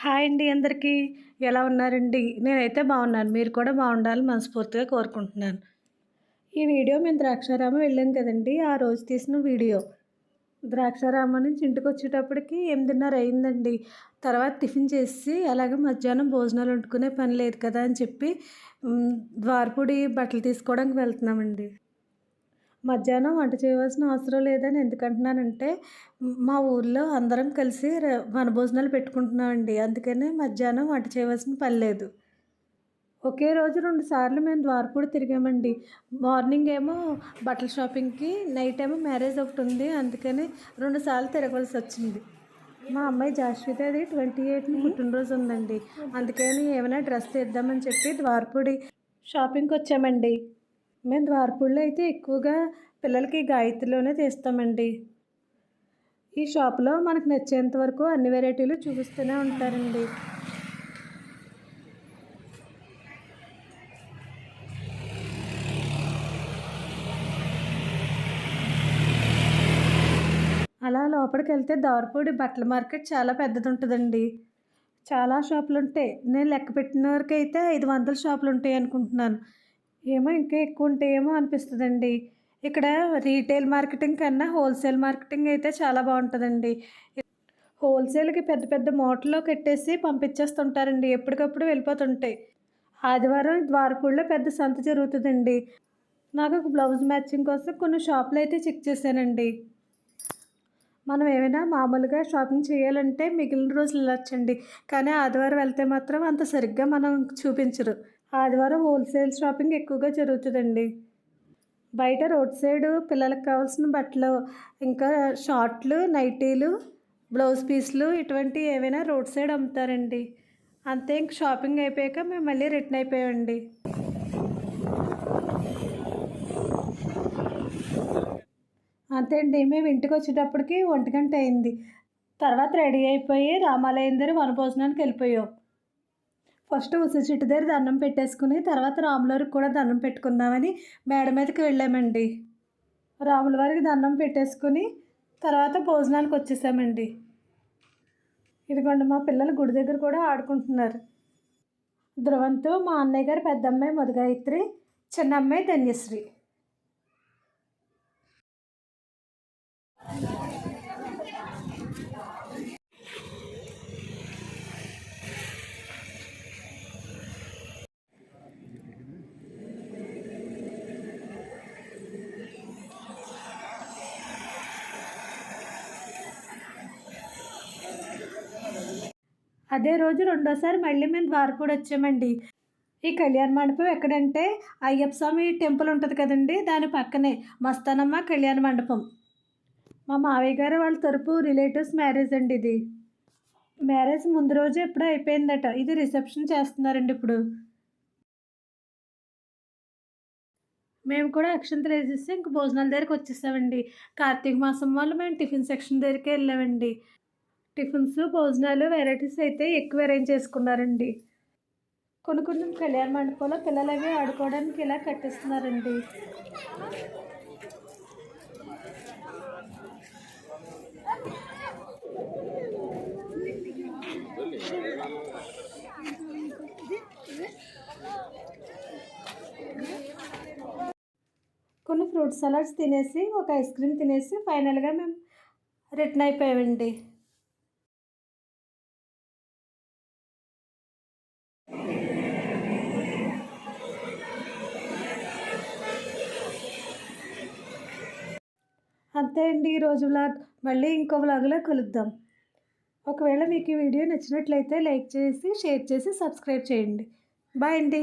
Hi అండి అందరికీ. ఎలా ఉన్నారండి? నేనైతే బాగున్నాను. మీరు కూడా బాగుండాలని మనస్ఫూర్తిగా కోరుకుంటున్నాను. ఈ వీడియో మేము ద్రాక్షారామం వెళ్ళాం కదండి. ఆ రోజు తీసిన వీడియో. ద్రాక్షారామం నుంచి ఇంటికి వచ్చేటప్పటికి ఎనిమిదిన్నర అయిందండి. తర్వాత టిఫిన్ చేసి అలాగే మధ్యాహ్నం భోజనాలు వండుకునే పని లేదు కదా అని చెప్పి ద్వారపూడి బట్టలు తీసుకోవడానికి వెళ్తున్నామండి. మధ్యాహ్నం వంట చేయవలసిన అవసరం లేదని ఎందుకంటున్నానంటే మ్, మా ఊర్లో అందరం కలిసి వనభోజనాలు పెట్టుకుంటున్నామండి అందుకనే మధ్యాహ్నం వంట చేయవలసిన పని లేదు. ఒకే రోజు రెండు సార్లు మేము ద్వారపూడి తిరిగామండి. మార్నింగ్ ఏమో బట్టల షాపింగ్కి నైట్ ఏమో మ్యారేజ్ ఒకటి ఉంది. అందుకని రెండు సార్లు తిరగవలసి వచ్చింది. మా అమ్మాయి జాస్విత అది ట్వంటీ ఎయిట్ని పుట్టినరోజు ఉందండి. అందుకని ఏమైనా డ్రెస్ తెద్దామని చెప్పి ద్వారపూడి షాపింగ్కి వచ్చామండి. మేము ద్వారపూడిలో అయితే ఎక్కువగా పిల్లలకి గాయత్రిలోనే తీస్తామండి. ఈ షాప్లో మనకు నచ్చేంత వరకు అన్ని వెరైటీలు చూపిస్తూనే ఉంటారండి. అలా లోపలికి వెళ్తే దారపూడి బట్టల మార్కెట్ చాలా పెద్దది ఉంటుందండి చాలా షాపులు ఉంటాయి నేను లెక్క పెట్టిన వరకు అయితే ఐదు వందల షాపులు ఉంటాయి అనుకుంటున్నాను ఏమో ఇంకా ఎక్కువ ఉంటే ఏమో అనిపిస్తుందండి. ఇక్కడ రీటైల్ మార్కెటింగ్ కన్నా హోల్సేల్ మార్కెటింగ్ అయితే చాలా బాగుంటుందండి హోల్సేల్కి పెద్ద పెద్ద మూటల్లో కట్టేసి పంపించేస్తుంటారండి ఎప్పటికప్పుడు వెళ్ళిపోతుంటాయి. ఆదివారం ద్వారపూడిలో పెద్ద సంత జరుగుతుందండి. నాకు ఒక బ్లౌజ్ మ్యాచింగ్ కోసం కొన్ని షాపులు అయితే చెక్ చేశానండి. మనం ఏమైనా మామూలుగా షాపింగ్ చేయాలంటే మిగిలిన రోజులు వెళ్ళొచ్చండి. కానీ ఆదివారం వెళ్తే మాత్రం అంత సరిగ్గా మనం చూపించరు. ఆదివారం హోల్సేల్ షాపింగ్ ఎక్కువగా జరుగుతుందండి. బయట రోడ్ సైడ్ పిల్లలకు కావాల్సిన బట్టలు ఇంకా షార్ట్లు నైటీలు బ్లౌజ్ పీస్లు ఇటువంటి ఏవైనా రోడ్ సైడ్ అమ్ముతారండి. అంతే ఇంక షాపింగ్ అయిపోయాక మేము మళ్ళీ రిటర్న్ అయిపోయామండి. అంతే అండి. మేము ఇంటికి వచ్చేటప్పటికి ఒంటి గంట అయింది. తర్వాత రెడీ అయిపోయి రామాలయం దగ్గర వనభోజనానికి వెళ్ళిపోయాం. ఫస్ట్ ఉసిరి చెట్టు దగ్గర దండం పెట్టేసుకుని తర్వాత రాములవారికి కూడా దండం పెట్టుకుందామని మేడ మీదకి వెళ్ళామండి. రాముల వారికి దండం పెట్టేసుకుని తర్వాత భోజనానికి వచ్చేసామండి. ఇదిగోండి మా పిల్లలు గుడి దగ్గర కూడా ఆడుకుంటున్నారు. ధ్రువంతో మా అన్నయ్య గారు పెద్ద అమ్మాయి మధుగాయత్రి చిన్న అమ్మాయి ధన్యశ్రీ. అదే రోజు రెండోసారి మళ్ళీ మేము ద్వారపూడి వచ్చామండి. ఈ కళ్యాణ మండపం ఎక్కడంటే అయ్యప్ప స్వామి టెంపుల్ ఉంటుంది కదండి దాని పక్కనే మస్తానమ్మ కళ్యాణ మండపం. మా మావయ్య గారు వాళ్ళ తరపు రిలేటివ్స్ మ్యారేజ్ అండి ఇది. మ్యారేజ్ ముందు రోజు ఎప్పుడో అయిపోయిందట ఇది రిసెప్షన్ చేస్తున్నారండి ఇప్పుడు. మేము కూడా అక్షంతలు వేసేసి ఇంక భోజనాల దగ్గరికి వచ్చేసామండి. కార్తీక మాసం వాళ్ళు మేము టిఫిన్ సెక్షన్ దగ్గరికి వెళ్ళామండి. టిఫిన్స్ భోజనాలు వెరైటీస్ అయితే ఎక్కువ అరేంజ్ చేసుకున్నారండి. కొన్ని కొన్ని కళ్యాణ మండపంలో పిల్లలు అవి ఆడుకోవడానికి ఇలా కట్టిస్తున్నారండి. కొన్ని ఫ్రూట్ సలాడ్స్ తినేసి ఒక ఐస్ క్రీమ్ తినేసి ఫైనల్గా మేము రిటర్న్ అయిపోయామండి. అంతే అండి ఈరోజు వ్లాగ్ మళ్ళీ ఇంకో వ్లాగ్లో కలుద్దాం. ఒకవేళ మీకు ఈ వీడియో నచ్చినట్లయితే లైక్ చేసి షేర్ చేసి సబ్స్క్రైబ్ చేయండి. బాయ్ అండి.